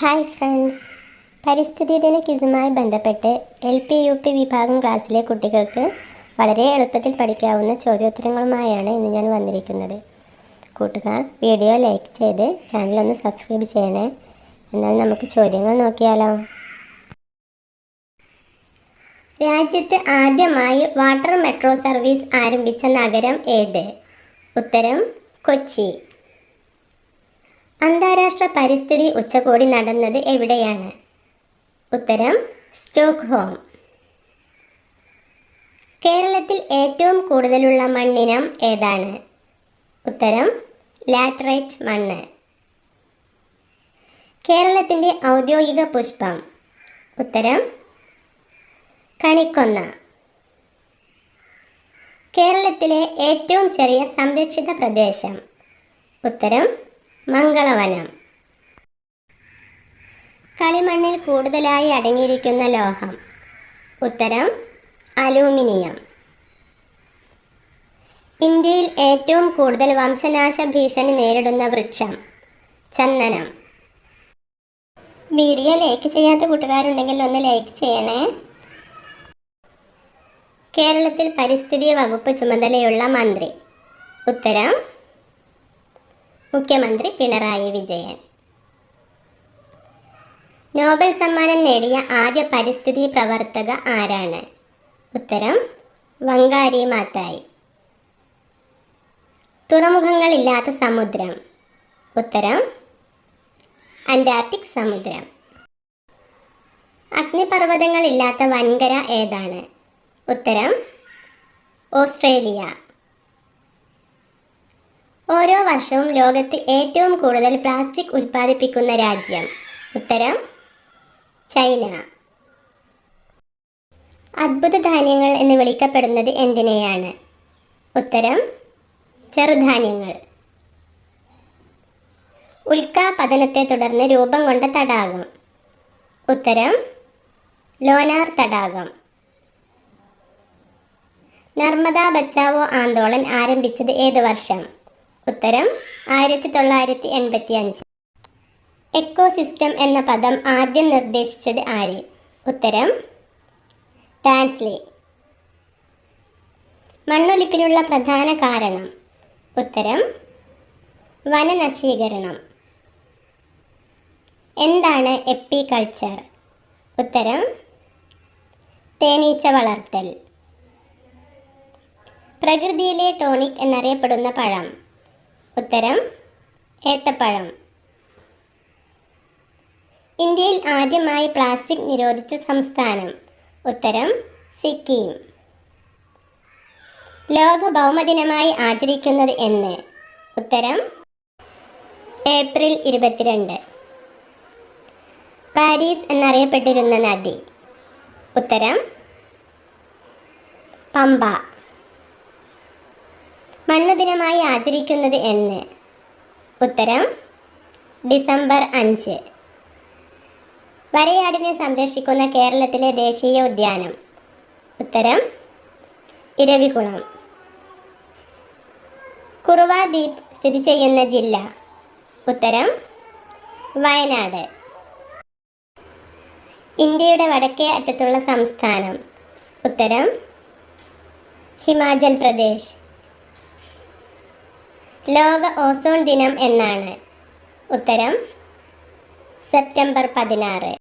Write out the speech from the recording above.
Hi friends. പരിസ്ഥിതി ദിന ക്വിസുമായി ബന്ധപ്പെട്ട് എൽ പി യു പി വിഭാഗം ക്ലാസ്സിലെ കുട്ടികൾക്ക് വളരെ എളുപ്പത്തിൽ പഠിക്കാവുന്ന ചോദ്യോത്തരങ്ങളുമായാണ് ഇന്ന് ഞാൻ വന്നിരിക്കുന്നത്. കൂട്ടുകാർ വീഡിയോ ലൈക്ക് ചെയ്ത് ചാനൽ ഒന്ന് സബ്സ്ക്രൈബ് ചെയ്യണേ. എന്നാൽ നമുക്ക് ചോദ്യങ്ങൾ നോക്കിയാലോ? രാജ്യത്ത് ആദ്യമായി വാട്ടർ മെട്രോ സർവീസ് ആരംഭിച്ച നഗരം ഏത്? ഉത്തരം കൊച്ചി. അന്താരാഷ്ട്ര പരിസ്ഥിതി ഉച്ചകോടി നടന്നത് എവിടെയാണ്? ഉത്തരം സ്റ്റോക്ക്ഹോം. കേരളത്തിൽ ഏറ്റവും കൂടുതലുള്ള മണ്ണിനം ഏതാണ്? ഉത്തരം ലാറ്ററൈറ്റ് മണ്ണ്. കേരളത്തിന്റെ ഔദ്യോഗിക പുഷ്പം. ഉത്തരം കണിക്കൊന്ന. കേരളത്തിലെ ഏറ്റവും ചെറിയ സംരക്ഷിത പ്രദേശം. ഉത്തരം മംഗളവനം. കളിമണ്ണിൽ കൂടുതലായി അടങ്ങിയിരിക്കുന്ന ലോഹം. ഉത്തരം അലൂമിനിയം. ഇന്ത്യയിൽ ഏറ്റവും കൂടുതൽ വംശനാശ ഭീഷണി നേരിടുന്ന വൃക്ഷം ചന്ദനം. വീഡിയോ ലൈക്ക് ചെയ്യാത്ത കൂട്ടുകാരുണ്ടെങ്കിൽ ഒന്ന് ലൈക്ക് ചെയ്യണേ. കേരളത്തിൽ പരിസ്ഥിതി വകുപ്പ് ചുമതലയുള്ള മന്ത്രി. ഉത്തരം മുഖ്യമന്ത്രി പിണറായി വിജയൻ. നോബൽ സമ്മാനം നേടിയ ആദ്യ പരിസ്ഥിതി പ്രവർത്തക ആരാണ്? ഉത്തരം വങ്കാരി മാത്തായി. തുറമുഖങ്ങളില്ലാത്ത സമുദ്രം. ഉത്തരം അന്റാർട്ടിക് സമുദ്രം. അഗ്നിപർവതങ്ങളില്ലാത്ത വൻകര ഏതാണ്? ഉത്തരം ഓസ്ട്രേലിയ. ഓരോ വർഷവും ലോകത്ത് ഏറ്റവും കൂടുതൽ പ്ലാസ്റ്റിക് ഉൽപ്പാദിപ്പിക്കുന്ന രാജ്യം. ഉത്തരം ചൈന. അത്ഭുത ധാന്യങ്ങൾ എന്ന് വിളിക്കപ്പെടുന്നത് എന്തിനെയാണ്? ഉത്തരം ചെറുധാന്യങ്ങൾ. ഉൽക്കാപതനത്തെ തുടർന്ന് രൂപം കൊണ്ട തടാകം. ഉത്തരം ലോനാർ തടാകം. നർമ്മദാ ബച്ചാവോ ആന്തോളൻ ആരംഭിച്ചത് ഏത് വർഷം? ഉത്തരം ആയിരത്തി തൊള്ളായിരത്തി എൺപത്തി അഞ്ച് എക്കോസിസ്റ്റം എന്ന പദം ആദ്യം നിർദ്ദേശിച്ചത് ആര്? ഉത്തരം ടാൻസ്ലി മണ്ണൊലിപ്പിനുള്ള പ്രധാന കാരണം. ഉത്തരം വനനശീകരണം. എന്താണ് എപ്പികൾച്ചർ? ഉത്തരം തേനീച്ച വളർത്തൽ. പ്രകൃതിയിലെ ടോണിക് എന്നറിയപ്പെടുന്ന പഴം. ഉത്തരം ഏത്തപ്പഴം. ഇന്ത്യയിൽ ആദ്യമായി പ്ലാസ്റ്റിക് നിരോധിച്ച സംസ്ഥാനം. ഉത്തരം സിക്കിം. ലോക ഭൗമദിനമായി ആചരിക്കുന്നത് എന്ന്. ഉത്തരം ഏപ്രിൽ ഇരുപത്തിരണ്ട്. പാരീസ് എന്നറിയപ്പെട്ടിരുന്ന നദി. ഉത്തരം പമ്പ. മണ്ണുദിനമായി ആചരിക്കുന്നത് എന്ന്. ഉത്തരം ഡിസംബർ അഞ്ച്. വരയാടിനെ സംരക്ഷിക്കുന്ന കേരളത്തിലെ ദേശീയ ഉദ്യാനം. ഉത്തരം ഇരവികുളം. കുറുവ ദ്വീപ് സ്ഥിതി ചെയ്യുന്ന ജില്ല. ഉത്തരം വയനാട്. ഇന്ത്യയുടെ വടക്കേ അറ്റത്തുള്ള സംസ്ഥാനം. ഉത്തരം ഹിമാചൽ പ്രദേശ്. ലോക ഓസോൺ ദിനം എന്നാണ്. ഉത്തരം സെപ്റ്റംബർ പതിനാറ്.